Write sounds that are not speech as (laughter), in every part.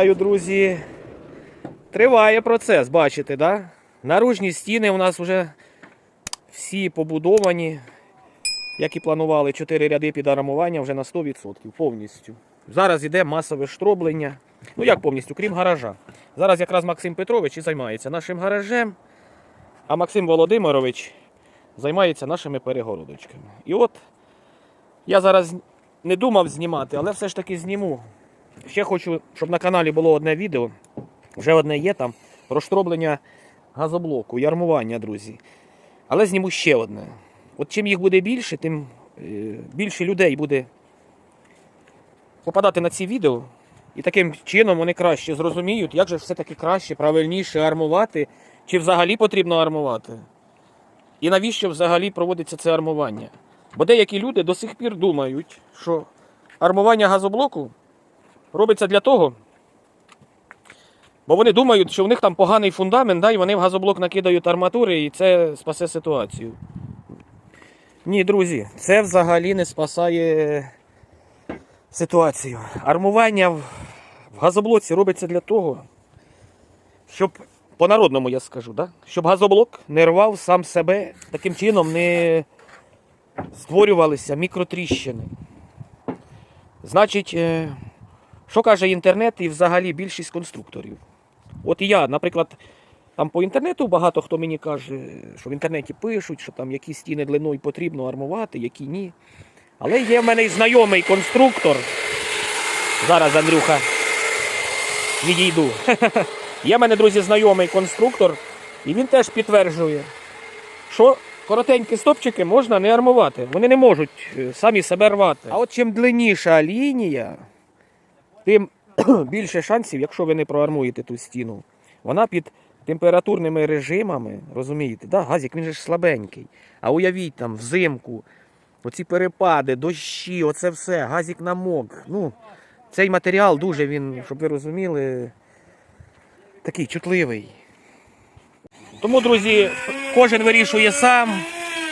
Вітаю, друзі. Триває процес, бачите, да? Наружні стіни у нас вже всі побудовані, як і планували, 4 ряди під армування вже на 100% повністю. Зараз йде масове штроблення. Ну як повністю, крім гаража. Зараз якраз Максим Петрович і займається нашим гаражем, а Максим Володимирович займається нашими перегородочками. І от я зараз не думав знімати, але все ж таки зніму. Ще хочу, щоб на каналі було одне відео. Вже одне є там розштроблення газоблоку, ярмування, друзі. Але зніму ще одне. От чим їх буде більше, тим е, більше людей буде попадати на ці відео. І таким чином вони краще зрозуміють, як же все-таки краще, правильніше армувати, чи взагалі потрібно армувати. І навіщо взагалі проводиться це армування? Бо деякі люди до сих пір думають, що армування газоблоку робиться для того, бо вони думають, що в них там поганий фундамент, да, і вони в газоблок накидають арматури, і це спасе ситуацію. Ні, друзі, це взагалі не спасає ситуацію. Армування в газоблоці робиться для того, щоб, по-народному я скажу, да? щоб газоблок не рвав сам себе, таким чином не створювалися мікротріщини. Значить, е, що каже інтернет і взагалі більшість конструкторів? От я, наприклад, там по інтернету багато хто мені каже, що в інтернеті пишуть, що там які стіни длиною потрібно армувати, які ні. Але є в мене і знайомий конструктор. Зараз, Андрюха, відійду. (laughs) Є в мене, друзі, знайомий конструктор, і він теж підтверджує, що коротенькі стопчики можна не армувати. Вони не можуть е, самі себе рвати. А от чим длинніша лінія, тим (clears throat) більше шансів, якщо ви не проармуєте ту стіну. Вона під температурними режимами, розумієте, да? газик він же ж слабенький. А уявіть там взимку, оці перепади, дощі, оце все, газик намок. Ну, цей матеріал дуже він, щоб ви розуміли, такий чутливий. Тому, друзі, кожен вирішує сам.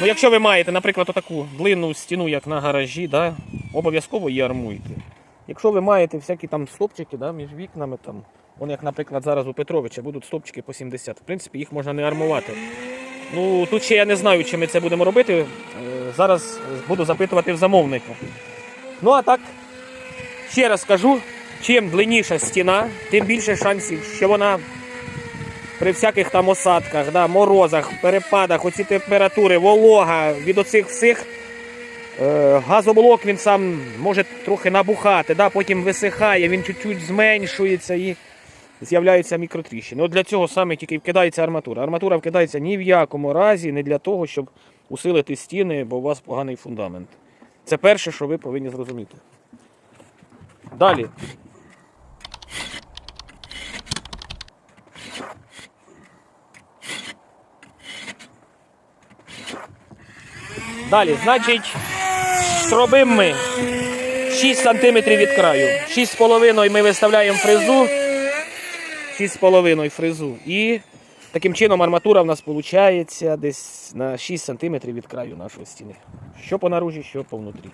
Ну, якщо ви маєте, наприклад, таку длинну стіну, як на гаражі, да, обов'язково її армуйте. Якщо ви маєте всякі там стопчики да, між вікнами, там, вони, як, наприклад, зараз у Петровича будуть стопчики по 70. В принципі, їх можна не армувати. Ну, тут ще я не знаю, чи ми це будемо робити. Е, Зараз буду запитувати в замовника. Ну, а так, ще раз скажу, чим длинніша стіна, тим більше шансів, що вона при всяких там осадках, да, морозах, перепадах, оці температури, волога від оцих всіх. Е, газоблок він сам може трохи набухати, да, потім висихає, він чуть-чуть зменшується і з'являються мікротріщини. От для цього саме тільки вкидається арматура. Арматура вкидається ні в якому разі, не для того, щоб усилити стіни, бо у вас поганий фундамент. Це перше, що ви повинні зрозуміти. Далі. Далі, значить, робимо ми 6 см від краю. 6,5 ми виставляємо фрезу. 6,5 фрезу. І таким чином арматура в нас виходить десь на 6 см від краю нашої стіни. Що по наружі, що по внутрі.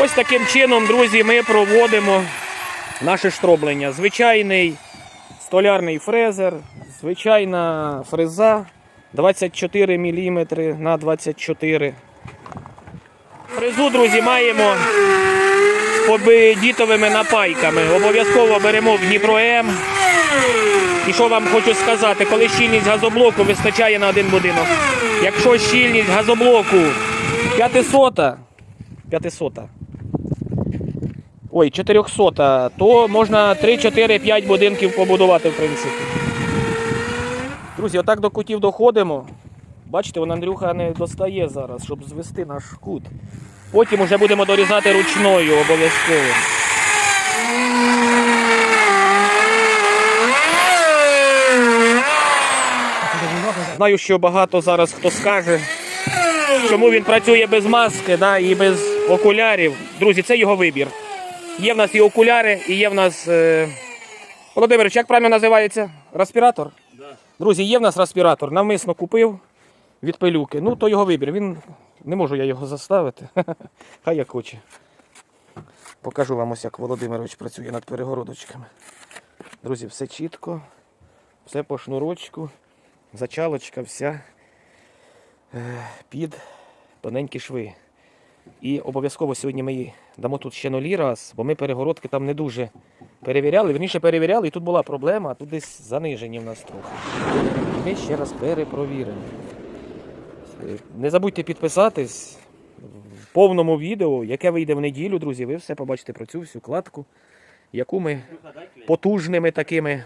Ось таким чином, друзі, ми проводимо наше штроблення. Звичайний столярний фрезер, звичайна фреза 24 мм на 24 Фрезу, друзі, маємо з победітовими напайками. Обов'язково беремо в Дніпро М. І що вам хочу сказати, коли щільність газоблоку вистачає на один будинок. Якщо щільність газоблоку 500, 500 ой, 400, то можна 3-4-5 будинків побудувати, в принципі. Друзі, отак до кутів доходимо. Бачите, вон Андрюха не достає зараз, щоб звести наш кут. Потім вже будемо дорізати ручною обов'язково. Знаю, що багато зараз хто скаже, чому він працює без маски да, і без окулярів. Друзі, це його вибір. Є в нас і окуляри, і є в нас. Е... Володимирович, як правильно називається? Респіратор? Друзі, є в нас респіратор. Навмисно купив. від пилюки. Ну, то його вибір. Він не можу я його заставити. (laughs) Хай як хоче. Покажу вам ось, як Володимирович працює над перегородочками. Друзі, все чітко, все по шнурочку, зачалочка вся е, під тоненькі шви. І обов'язково сьогодні ми дамо тут ще нулі раз, бо ми перегородки там не дуже перевіряли. Верніше перевіряли, і тут була проблема, а тут десь занижені в нас трохи. І ми ще раз перепровіримо. Не забудьте підписатись в повному відео, яке вийде в неділю, друзі. Ви все побачите про цю всю кладку, яку ми потужними такими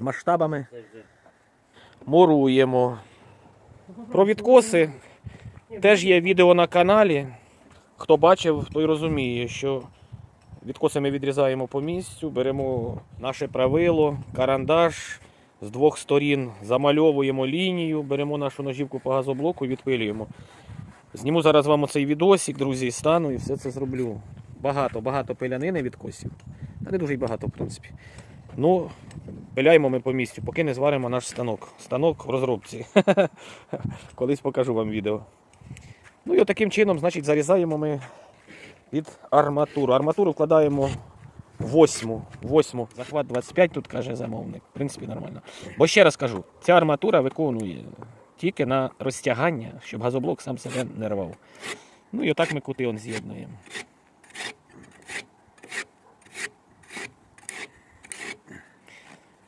масштабами муруємо. Про відкоси теж є відео на каналі. Хто бачив, той розуміє, що відкоси ми відрізаємо по місцю, беремо наше правило, карандаш з двох сторін, замальовуємо лінію, беремо нашу ножівку по газоблоку і відпилюємо. Зніму зараз вам оцей відосик, друзі, стану і все це зроблю. Багато, багато пилянини відкосів. Та не дуже багато, в принципі. Ну, пиляємо ми по місцю, поки не зваримо наш станок. Станок в розробці. (laughs) Колись покажу вам відео. Ну і отаким чином, значить, зарізаємо ми під арматуру. Арматуру вкладаємо восьму. восьму. Захват 25, тут каже замовник. В принципі, нормально. Бо ще раз кажу, ця арматура виконує тільки на розтягання, щоб газоблок сам себе не рвав. Ну і отак ми кути он з'єднуємо.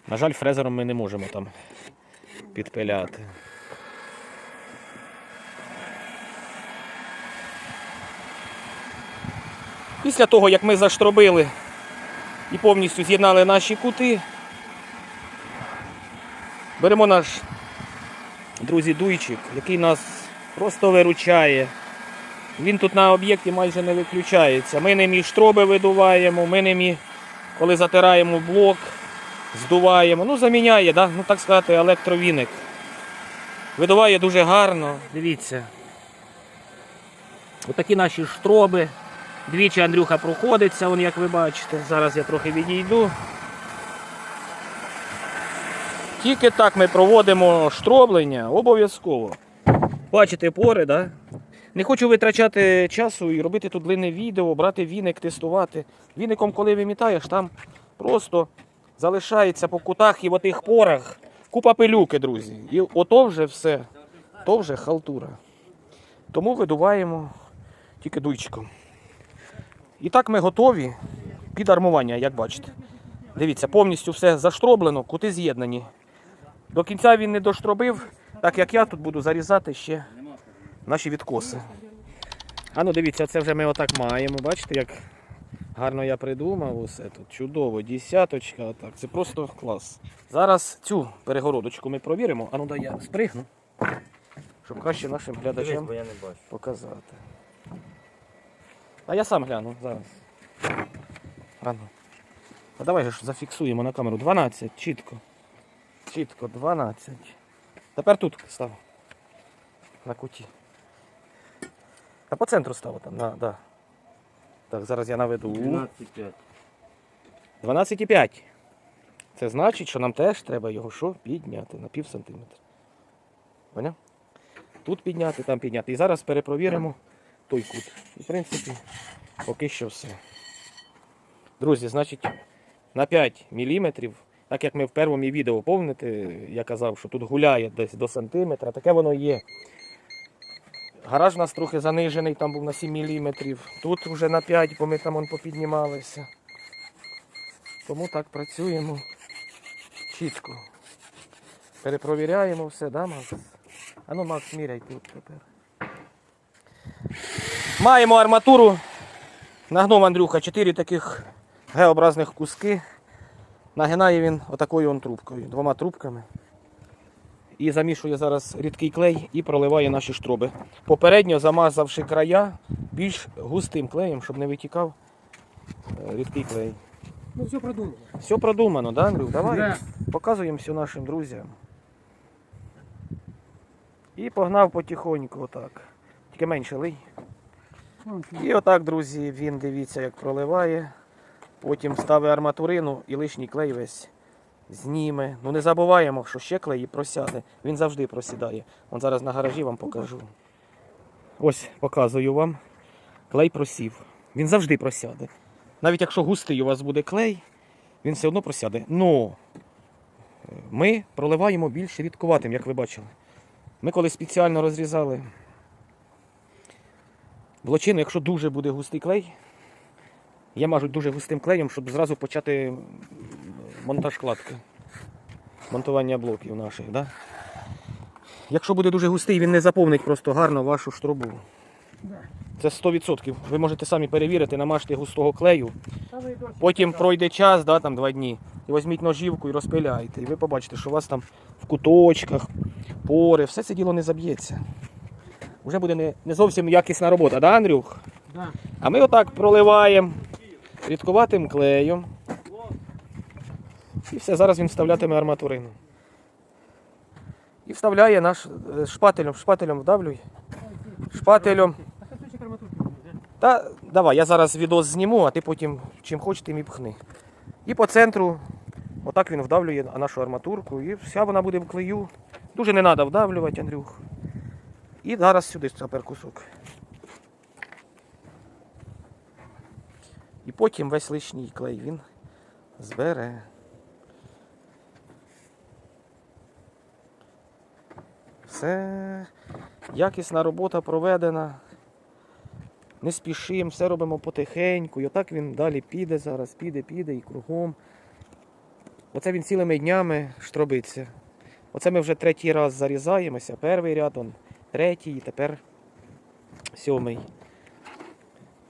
На жаль, фрезером ми не можемо там підпиляти. Після того, як ми заштробили і повністю з'єднали наші кути, беремо наш, друзі, дуйчик, який нас просто виручає. Він тут на об'єкті майже не виключається. Ми ним і штроби видуваємо, ми ним і, коли затираємо блок, здуваємо. Ну, заміняє, да? ну так сказати, електровіник. Видуває дуже гарно. Дивіться. Отакі наші штроби. Двічі Андрюха проходиться, вон, як ви бачите. Зараз я трохи відійду. Тільки так ми проводимо штроблення обов'язково. Бачите пори, да? Не хочу витрачати часу і робити тут длинне відео, брати віник, тестувати. Віником, коли вимітаєш, там просто залишається по кутах і в отих порах купа пилюки, друзі. І ото вже все, то вже халтура. Тому видуваємо тільки дуйчиком. І так ми готові під армування, як бачите. Дивіться, повністю все заштроблено, кути з'єднані. До кінця він не доштробив, так як я тут буду зарізати ще наші відкоси. А ну дивіться, це вже ми отак маємо. Бачите, як гарно я придумав усе тут. Чудово, десяточка, отак. Це просто клас. Зараз цю перегородочку ми провіримо. А ну дай я спригну, щоб краще нашим глядачам показати. А я сам гляну зараз. А ну. А давай же ж зафіксуємо на камеру. 12, чітко. Чітко, 12. Тепер тут став. На куті. Та по центру став там, на, да. Так, зараз я наведу. 12,5. 12,5. Це значить, що нам теж треба його що? Підняти на пів сантиметра. Поняв? Тут підняти, там підняти. І зараз перепровіримо той кут. І, в принципі, поки що все. Друзі, значить, на 5 мм, так як ми в першому відео помните, я казав, що тут гуляє десь до сантиметра, таке воно є. Гараж у нас трохи занижений, там був на 7 мм. Тут вже на 5, бо ми там он попіднімалися. Тому так працюємо чітко. Перепровіряємо все, да, Макс? А ну, Макс, міряй тут тепер. Маємо арматуру. Нагнув Андрюха 4 таких Г-образних куски. Нагинає він отакою он трубкою, двома трубками. І замішує зараз рідкий клей і проливає наші штроби. Попередньо замазавши края більш густим клеєм, щоб не витікав е, рідкий клей. Ну все продумано. Все продумано, да, Андрюх? Давай Да. показуємо все нашим друзям. І погнав потихоньку отак. Тільки менше лий. І отак, друзі, він дивіться, як проливає. Потім ставить арматурину і лишній клей весь зніме. Ну не забуваємо, що ще клей просяде. Він завжди просідає. Вон зараз на гаражі вам покажу. Ось показую вам. Клей просів. Він завжди просяде. Навіть якщо густий у вас буде клей, він все одно просяде. Но е, ми проливаємо більш рідкуватим, як ви бачили. Ми коли спеціально розрізали блочину, якщо дуже буде густий клей, я мажу дуже густим клеєм, щоб зразу почати монтаж кладки. Монтування блоків наших. Да? Якщо буде дуже густий, він не заповнить просто гарно вашу штрубу. Це 100%. Ви можете самі перевірити, намажте густого клею. Потім пройде час, да, там два дні. І візьміть ножівку і розпиляйте. І ви побачите, що у вас там в куточках, пори, все це діло не заб'ється. Уже буде не, не зовсім якісна робота, да, Андрюх? Да. А ми отак проливаємо рідкуватим клеєм. І все, зараз він вставлятиме арматурину. І вставляє наш е, шпателем, шпателем вдавлюй. Шпателем. Та давай, я зараз відос зніму, а ти потім чим хочеш, тим і пхни. І по центру, отак він вдавлює нашу арматурку, і вся вона буде в клею. Дуже не треба вдавлювати, Андрюх. І зараз сюди тепер кусок. І потім весь лишній клей він збере. Все. Якісна робота проведена. Не спішимо, все робимо потихеньку. І отак він далі піде зараз, піде, піде і кругом. Оце він цілими днями штробиться. Оце ми вже третій раз зарізаємося. Перший ряд, он, третій, і тепер сьомий.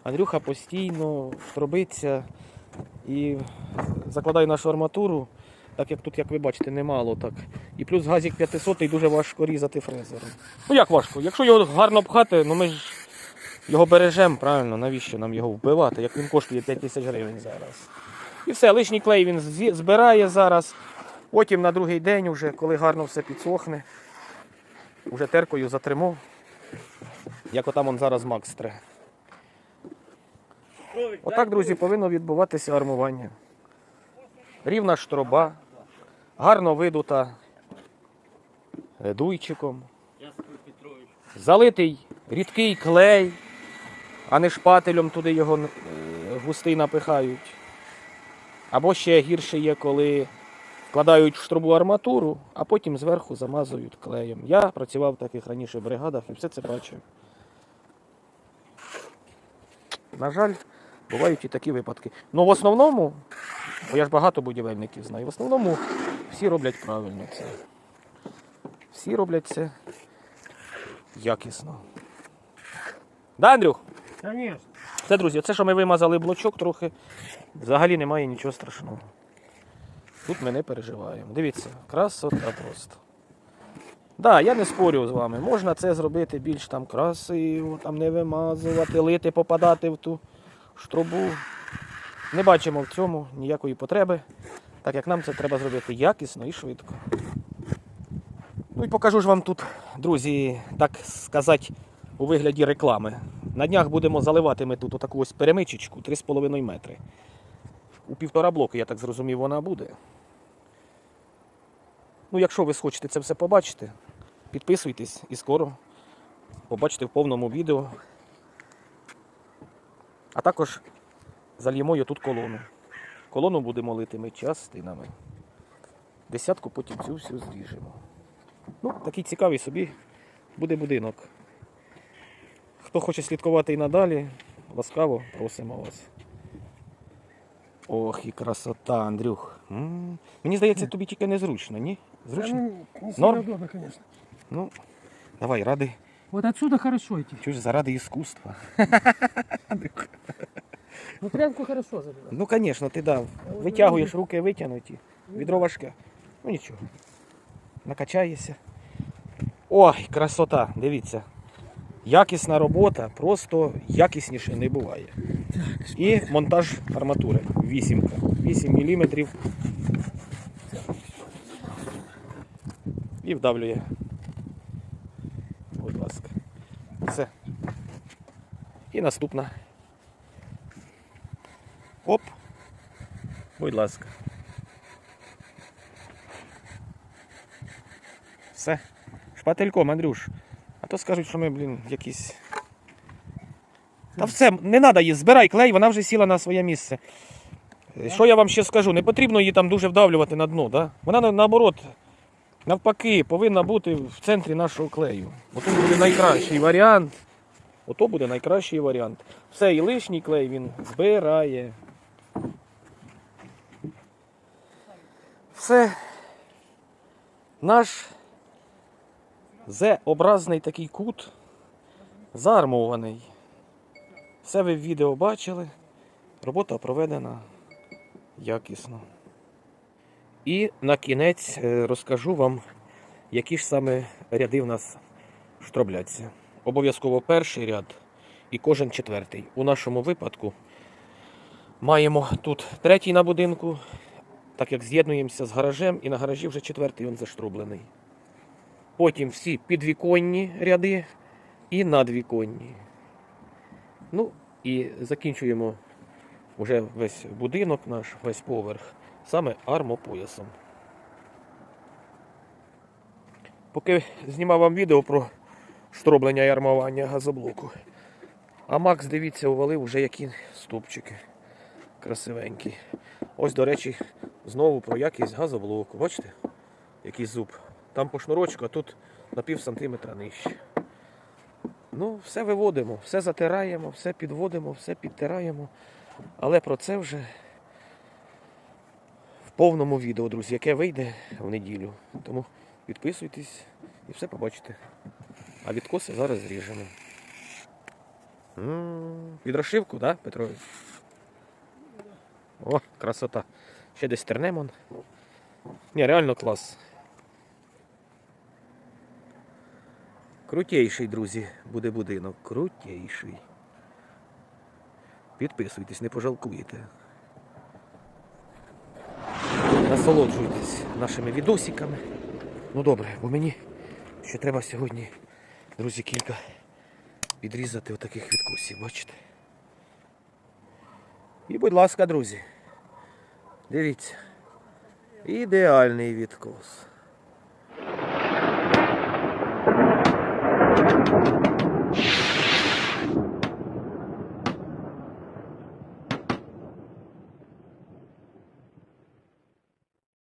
Андрюха постійно штробиться і закладає нашу арматуру, так як тут, як ви бачите, немало так. І плюс газик 500 дуже важко різати фрезером. Ну як важко? Якщо його гарно пхати, ну ми ж його бережемо, правильно, навіщо нам його вбивати, як він коштує 5 тисяч гривень зараз. І все, лишній клей він збирає зараз. Потім на другий день, вже, коли гарно все підсохне, вже теркою затримав. Як отам он зараз Макс тре. Отак, друзі, повинно відбуватися армування. Рівна штроба, гарно видута дуйчиком. Залитий рідкий клей, а не шпателем туди його е, густий напихають. Або ще гірше є, коли вкладають в штробу арматуру, а потім зверху замазують клеєм. Я працював в таких раніше бригадах і все це бачив. На жаль, бувають і такі випадки. Ну в основному, бо я ж багато будівельників знаю, в основному всі роблять правильно це. Всі роблять це якісно. Да, Андрюх? Конечно. Це, друзі, це, що ми вимазали блочок трохи, взагалі немає нічого страшного. Тут ми не переживаємо. Дивіться, красота просто. Да, я не спорю з вами. Можна це зробити більш там красиво, там не вимазувати, лити, попадати в ту штрубу. Не бачимо в цьому ніякої потреби, так як нам це треба зробити якісно і швидко. Ну і покажу ж вам тут, друзі, так сказати, у вигляді реклами. На днях будемо заливати ми тут отаку ось перемичечку 3,5 метри. У півтора блоки, я так зрозумів, вона буде. Ну, якщо ви хочете це все побачити, підписуйтесь і скоро побачите в повному відео. А також зальємо тут колону. Колону будемо лити ми частинами. Десятку потім цю всю зріжемо. Ну, такий цікавий собі буде будинок. Хто хоче слідкувати і надалі, ласкаво просимо вас. Ох, і красота, Андрюх. М, Мені здається, тобі тільки незручно, ні? Зручно? Ну, не Норм? удобно, конечно. Ну, давай, ради. Вот отсюда хорошо идти. Чуєш, заради іскусства. Ну тряпку хорошо забирать. Ну, звісно, ти дав. Витягуєш руки витягнуті. Відро важке. Ну нічого. Накачаєшся. Ой, красота, дивіться. Якісна робота, просто якісніше не буває. І монтаж арматури. Вісімка. 8 мм. Вдавлює. Будь ласка. Все. І наступна. Оп. Будь ласка. Все. Шпательком, Андрюш. А то скажуть, що ми, блін, якісь. Та все, не треба її, збирай клей, вона вже сіла на своє місце. Що я вам ще скажу? Не потрібно її там дуже вдавлювати на дно. Да? Вона на- наоборот, навпаки, повинна бути в центрі нашого клею. Ото буде найкращий варіант. Ото буде найкращий варіант. Все, і лишній клей він збирає. Все. Наш З-образний такий кут заармований. Все ви в відео бачили. Робота проведена якісно. І на кінець е, розкажу вам, які ж саме ряди в нас штробляться. Обов'язково перший ряд і кожен четвертий. У нашому випадку маємо тут третій на будинку, так як з'єднуємося з гаражем, і на гаражі вже четвертий він заштрублений. Потім всі підвіконні ряди і надвіконні. Ну і закінчуємо вже весь будинок наш, весь поверх, саме армопоясом. Поки знімав вам відео про штроблення і армування газоблоку. А Макс, дивіться, увалив вже які стовпчики красивенькі. Ось, до речі, знову про якість газоблоку. Бачите? Який зуб. Там по шнурочку, а тут на пів сантиметра нижче. Ну, все виводимо, все затираємо, все підводимо, все підтираємо. Але про це вже повному відео, друзі, яке вийде в неділю. Тому підписуйтесь і все побачите. А відкоси зараз зріжемо. Під розшивку, так, Петрович? О, красота. Ще десь тернемо. Ні, реально клас. Крутейший, друзі, буде будинок. Крутейший. Підписуйтесь, не пожалкуєте. Насолоджуйтесь нашими відосиками. Ну добре, бо мені ще треба сьогодні, друзі, кілька підрізати отаких відкосів, бачите? І, будь ласка, друзі, дивіться. Ідеальний відкос.